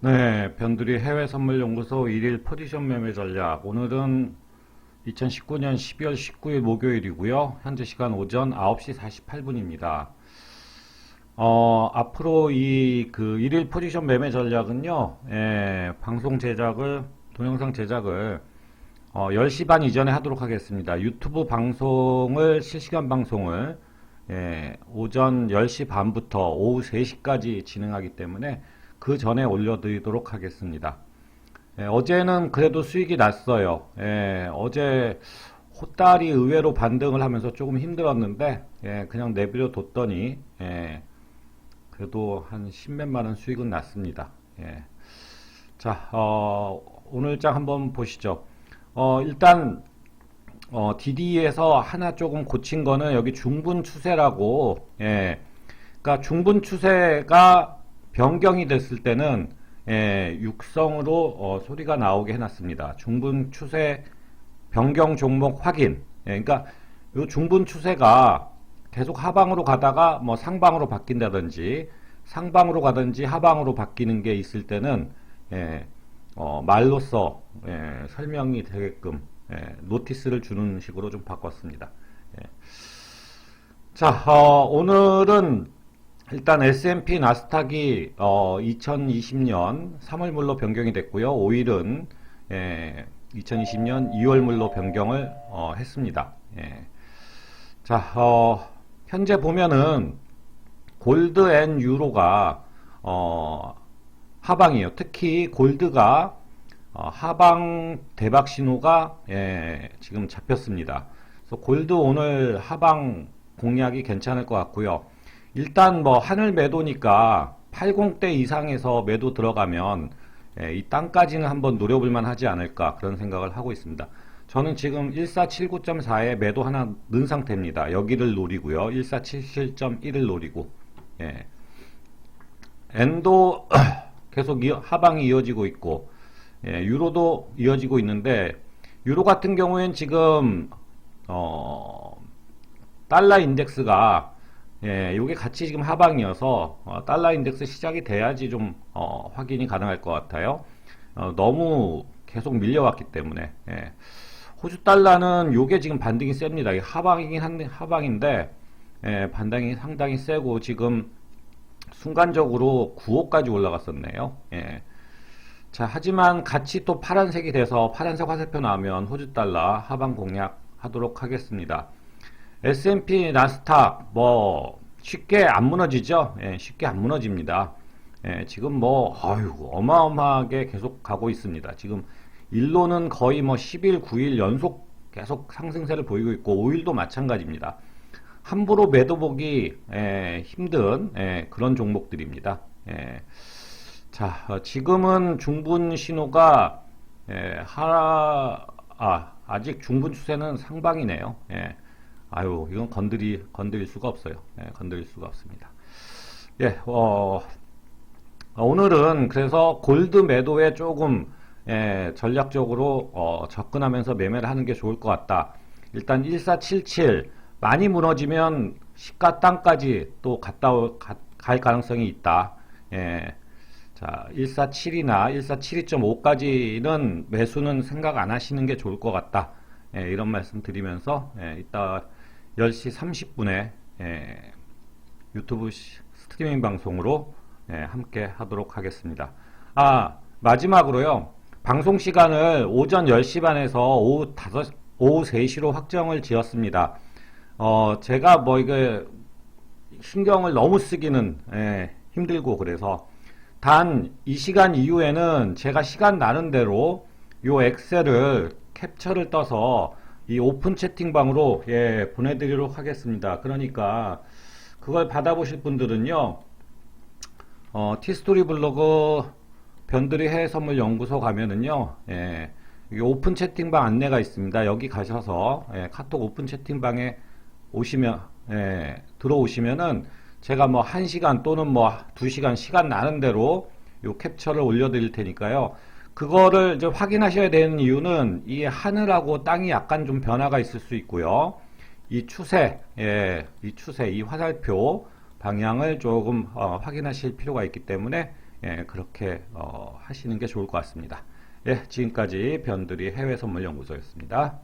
네, 변두리 해외 선물 연구소 1일 포지션 매매 전략. 오늘은 2019년 12월 19일 목요일이고요. 현재 시간 오전 9시 48분입니다. 어, 앞으로 이 그 1일 포지션 매매 전략은요, 예, 방송 제작을, 동영상 제작을 어, 10시 반 이전에 하도록 하겠습니다. 유튜브 방송을, 실시간 방송을 예, 오전 10시 반부터 오후 3시까지 진행하기 때문에 그 전에 올려드리도록 하겠습니다. 예, 어제는 그래도 수익이 났어요. 예, 어제 호달이 의외로 반등을 하면서 조금 힘들었는데 예, 그냥 내버려 뒀더니 예, 그래도 한 10몇만 원 수익은 났습니다. 예. 자, 어, 오늘 장 한번 보시죠. 어, 일단 어, DD에서 하나 조금 고친 거는 여기 중분 추세라고, 예. 그러니까 중분 추세가 변경이 됐을 때는, 예, 육성으로, 어, 소리가 나오게 해놨습니다. 중분 추세 변경 종목 확인. 예, 그러니까 이 중분 추세가 계속 하방으로 가다가 뭐 상방으로 바뀐다든지, 상방으로 가든지 하방으로 바뀌는 게 있을 때는, 예, 어, 말로써, 예, 설명이 되게끔, 예, 노티스를 주는 식으로 좀 바꿨습니다. 예. 자, 어, 오늘은 일단 S&P 나스닥이 어, 2020년 3월물로 변경이 됐고요. 5일은 예, 2020년 2월물로 변경을 어, 했습니다. 예. 자, 어, 현재 보면은 골드 앤 유로가 어, 하방이에요. 특히 골드가 어, 하방 대박 신호가 예, 지금 잡혔습니다. 그래서 골드 오늘 하방 공략이 괜찮을 것 같고요. 일단 뭐 하늘 매도니까 80대 이상에서 매도 들어가면 예, 이 땅까지는 한번 노려볼만 하지 않을까 그런 생각을 하고 있습니다. 저는 지금 1479.4에 매도 하나 넣은 상태입니다. 여기를 노리고요. 1477.1을 노리고 예. 엔도 계속 이어- 하방이 이어지고 있고 예, 유로도 이어지고 있는데 유로 같은 경우엔 지금 어, 달러 인덱스가 예, 요게 같이 지금 하방이어서 어, 달러 인덱스 시작이 돼야지 좀 어, 확인이 가능할 것 같아요. 어, 너무 계속 밀려왔기 때문에 예. 호주 달러는 요게 지금 반등이 셉니다. 이게 하방이긴 한데 하방인데 예, 반등이 상당히 세고 지금 순간적으로 9호까지 올라갔었네요. 예. 자, 하지만 같이 또 파란색이 돼서 파란색 화살표 나오면 호주 달러 하방 공략 하도록 하겠습니다. S&P 나스닥 뭐 쉽게 안 무너지죠? 예, 쉽게 안 무너집니다. 예, 지금 뭐 아유 어마어마하게 계속 가고 있습니다. 지금 일로는 거의 뭐 10일, 9일 연속 계속 상승세를 보이고 있고 5일도 마찬가지입니다. 함부로 매도 보기 예, 힘든 예, 그런 종목들입니다. 예. 자, 어, 지금은 중분 신호가 예, 하라 아, 아직 중분 추세는 상방이네요. 예. 아유, 이건 건드리 건드릴 수가 없어요. 예, 건드릴 수가 없습니다. 예, 어, 어, 오늘은 그래서 골드 매도에 조금 예, 전략적으로 어, 접근하면서 매매를 하는 게 좋을 것 같다. 일단 1477 많이 무너지면 시가 땅까지 또 갔다 올, 가- 갈 가능성이 있다. 예. 자, 147이나 147.2.5까지는 매수는 생각 안 하시는 게 좋을 것 같다. 예, 이런 말씀 드리면서 예, 이따 10시 30분에 예, 유튜브 시- 스트리밍 방송으로 예, 함께 하도록 하겠습니다. 아, 마지막으로요. 방송 시간을 오전 10시 반에서 오후 5, 오후 3시로 확정을 지었습니다. 어, 제가 뭐 이게 신경을 너무 쓰기는 예, 힘들고 그래서 단 이 시간 이후에는 제가 시간 나는 대로 요 엑셀을 캡처를 떠서 이 오픈 채팅방으로 예, 보내드리도록 하겠습니다. 그러니까 그걸 받아보실 분들은요, 어, 티스토리 블로그 변두리 해외 선물 연구소 가면은요, 예, 오픈 채팅방 안내가 있습니다. 여기 가셔서 예, 카톡 오픈 채팅방에 오시면 예, 들어오시면은 제가 뭐 1시간 또는 뭐 2시간 시간 나는 대로 요 캡처를 올려 드릴 테니까요. 그거를 이제 확인하셔야 되는 이유는 이 하늘하고 땅이 약간 좀 변화가 있을 수 있고요. 이 추세, 예, 이 추세, 이 화살표 방향을 조금 어, 확인하실 필요가 있기 때문에 예, 그렇게 어, 하시는 게 좋을 것 같습니다. 예, 지금까지 변두리 해외 선물 연구소였습니다.